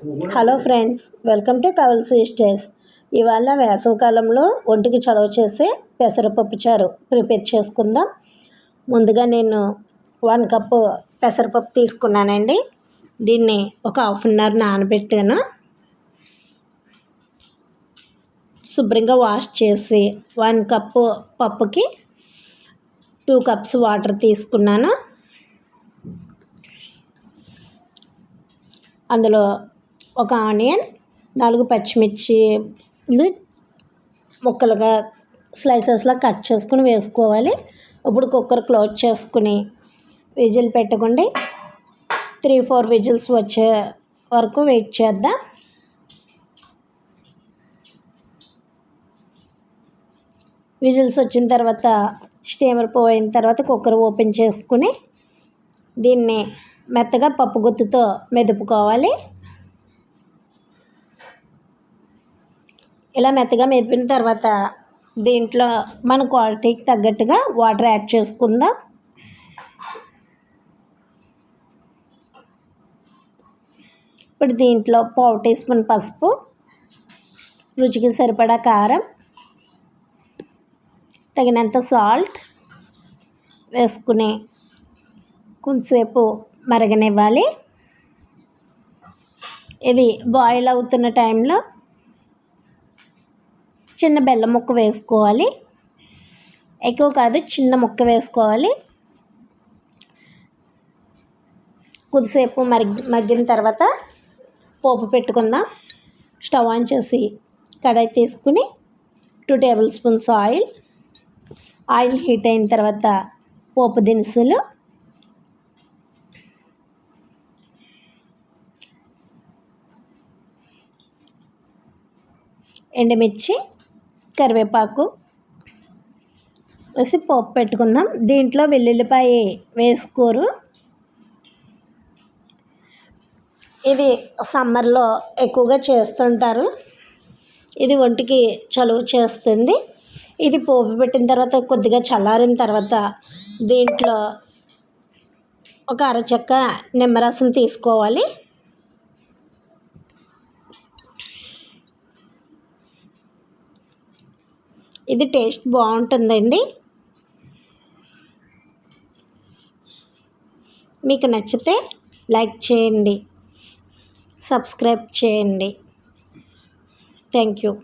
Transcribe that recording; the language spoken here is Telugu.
హలో ఫ్రెండ్స్ వెల్కమ్ టు కవల్ సిస్టర్స్ ఇవాళ వేసవికాలంలో ఒంటికి చలవ చేసే పెసరపప్పు చారు ప్రిపేర్ చేసుకుందాం. ముందుగా నేను వన్ కప్పు పెసరపప్పు తీసుకున్నానండి. దీన్ని ఒక హాఫ్ అన్ అవర్ నానబెట్టాను. శుభ్రంగా వాష్ చేసి వన్ కప్పు పప్పుకి టూ కప్స్ వాటర్ తీసుకున్నాను. అందులో ఒక ఆనియన్ నాలుగు పచ్చిమిర్చిలు ముక్కలుగా స్లైసెస్లా కట్ చేసుకుని వేసుకోవాలి. ఇప్పుడు కుక్కర్ క్లోజ్ చేసుకుని విజిల్ పెట్టుకోండి. త్రీ ఫోర్ విజిల్స్ వచ్చే వరకు వెయిట్ చేద్దాం. విజిల్స్ వచ్చిన తర్వాత స్టీమర్ పోయిన తర్వాత కుక్కర్ ఓపెన్ చేసుకుని దీన్ని మెత్తగా పప్పు గుత్తుతో మెదుపుకోవాలి. ఇలా మెత్తగా మెదిపిన తర్వాత దీంట్లో మన క్వాలిటీకి తగ్గట్టుగా వాటర్ యాడ్ చేసుకుందాం. ఇప్పుడు దీంట్లో పావు టీ స్పూన్ పసుపు రుచికి సరిపడా కారం తగినంత సాల్ట్ వేసుకుని కొంతసేపు మరగనివ్వాలి. ఇది బాయిల్ అవుతున్న టైంలో చిన్న బెల్లం ముక్క వేసుకోవాలి. ఎక్కువ కాదు చిన్న ముక్క వేసుకోవాలి. కొద్దిసేపు మరిగి మగ్గిన తర్వాత పోపు పెట్టుకుందాం. స్టవ్ ఆన్ చేసి కడాయి తీసుకుని two table spoons oil. Oil heat అయిన తర్వాత పోపు దినుసులు. ఎండుమిర్చి. కరివేపాకు వేసి పోపు పెట్టుకుందాం. దీంట్లో వెల్లుల్లిపాయ వేసుకోరు. ఇది సమ్మర్లో ఎక్కువగా చేస్తుంటారు. ఇది ఒంటికి చలువ చేస్తుంది. ఇది పోపు పెట్టిన తర్వాత కొద్దిగా చల్లారిన తర్వాత దీంట్లో ఒక అరచక్క నిమ్మరసం తీసుకోవాలి. ఇది టేస్ట్ బాగుంటుందండి. మీకు నచ్చితే లైక్ చేయండి. సబ్స్క్రైబ్ చేయండి. Thank you.